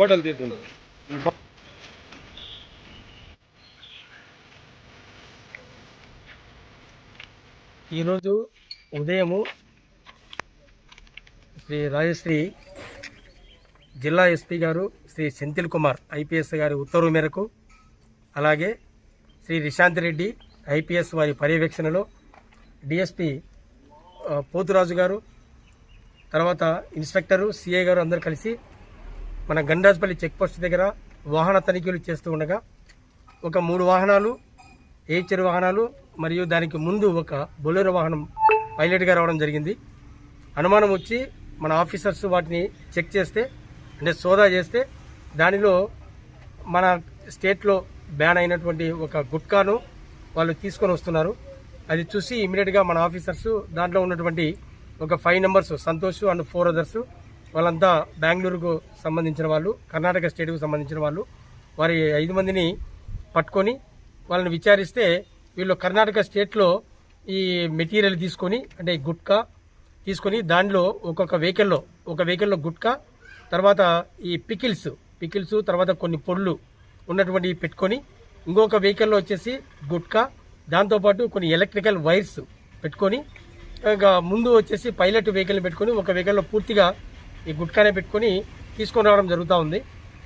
ఫోటోలు తీస్తుంది ఈరోజు ఉదయము శ్రీ రాజశ్రీ జిల్లా ఎస్పీ గారు శ్రీ సెంతిల్ కుమార్ ఐపీఎస్ గారి ఉత్తర్వు మేరకు అలాగే శ్రీ రిశాంత్ రెడ్డి ఐపీఎస్ వారి పర్యవేక్షణలో డిఎస్పి పోతురాజు గారు తర్వాత ఇన్స్పెక్టరు సిఏ గారు అందరు కలిసి మన గండాజ్పల్లి చెక్ పోస్ట్ దగ్గర వాహన తనిఖీలు చేస్తూ ఉండగా ఒక మూడు వాహనాలు ఏచర్ వాహనాలు మరియు దానికి ముందు ఒక బొలెరో వాహనం పైలట్గా రావడం జరిగింది. అనుమానం వచ్చి మన ఆఫీసర్స్ వాటిని చెక్ చేస్తే అంటే సోదా చేస్తే దానిలో మన స్టేట్లో బ్యాన్ అయినటువంటి ఒక గుట్కాను వాళ్ళు తీసుకొని వస్తున్నారు. అది చూసి ఇమీడియట్గా మన ఆఫీసర్స్ దాంట్లో ఉన్నటువంటి ఒక five numbers Santosh and four others వాళ్ళంతా బెంగళూరుకు సంబంధించిన వాళ్ళు కర్ణాటక స్టేట్కు సంబంధించిన వాళ్ళు. వారి ఐదు మందిని పట్టుకొని వాళ్ళని విచారిస్తే వీళ్ళు కర్ణాటక స్టేట్లో ఈ మెటీరియల్ తీసుకొని అంటే గుట్కా తీసుకొని దానిలో ఒక్కొక్క వెహికల్లో ఒక వెహికల్లో గుట్కా తర్వాత ఈ పికిల్స్ పికిల్స్ తర్వాత కొన్ని పొళ్ళు ఉన్నటువంటివి పెట్టుకొని ఇంకొక వెహికల్లో వచ్చేసి గుట్కా దాంతోపాటు కొన్ని ఎలక్ట్రికల్ వైర్స్ పెట్టుకొని ఇంకా ముందు వచ్చేసి పైలట్ వెహికల్ పెట్టుకొని ఒక వెహికల్లో పూర్తిగా ఈ గుట్కానే పెట్టుకొని తీసుకొని రావడం జరుగుతూ ఉంది.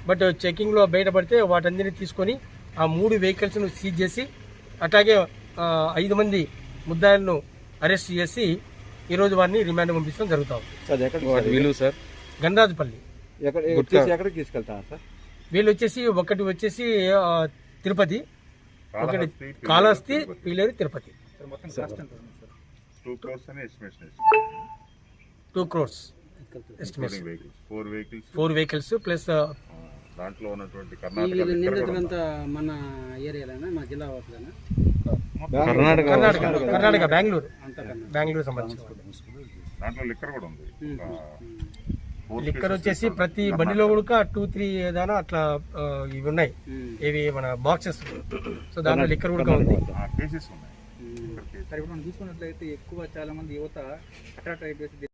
బట్ చెకింగ్లో బయటపడితే వాటన్నిటిని తీసుకొని ఆ మూడు వెహికల్స్ను సీజ్ చేసి అట్లాగే ఐదు మంది ముద్దాయిలను అరెస్ట్ చేసి ఈరోజు వారిని రిమాండ్ పంపించడం జరుగుతూ ఉంది. సార్ గంగరాజుపల్లి ఎక్కడికి తీసుకెళ్తాను సార్? వీళ్ళు వచ్చేసి ఒకటి వచ్చేసి తిరుపతి ఒకటి Kalahasti వీళ్ళేరు Tirupati. Two crores. Four vehicles plus దాంట్లో ఉన్నటువంటి కర్ణాటక మన ఏరియాలోనా? మన జిల్లా కర్ణాటక కర్ణాటక కర్ణాటక బెంగళూరు. బెంగళూరు. దాంట్లో లిక్కర్ కూడా ఉంది. వచ్చేసి ప్రతి బండిలో కూడా టూ త్రీ దానా అట్లా ఇవి ఉన్నాయి. ఇవి మన బాక్సెస్ సో దాంట్లో లిక్కర్ కూడా ఉంది. ఆ కేసెస్ ఉన్నాయి. సరే ఇప్పుడు మనం చూసుకున్నట్లయితే ఎక్కువ చాలా మంది యువత అట్రాక్ట్ అయిపోయి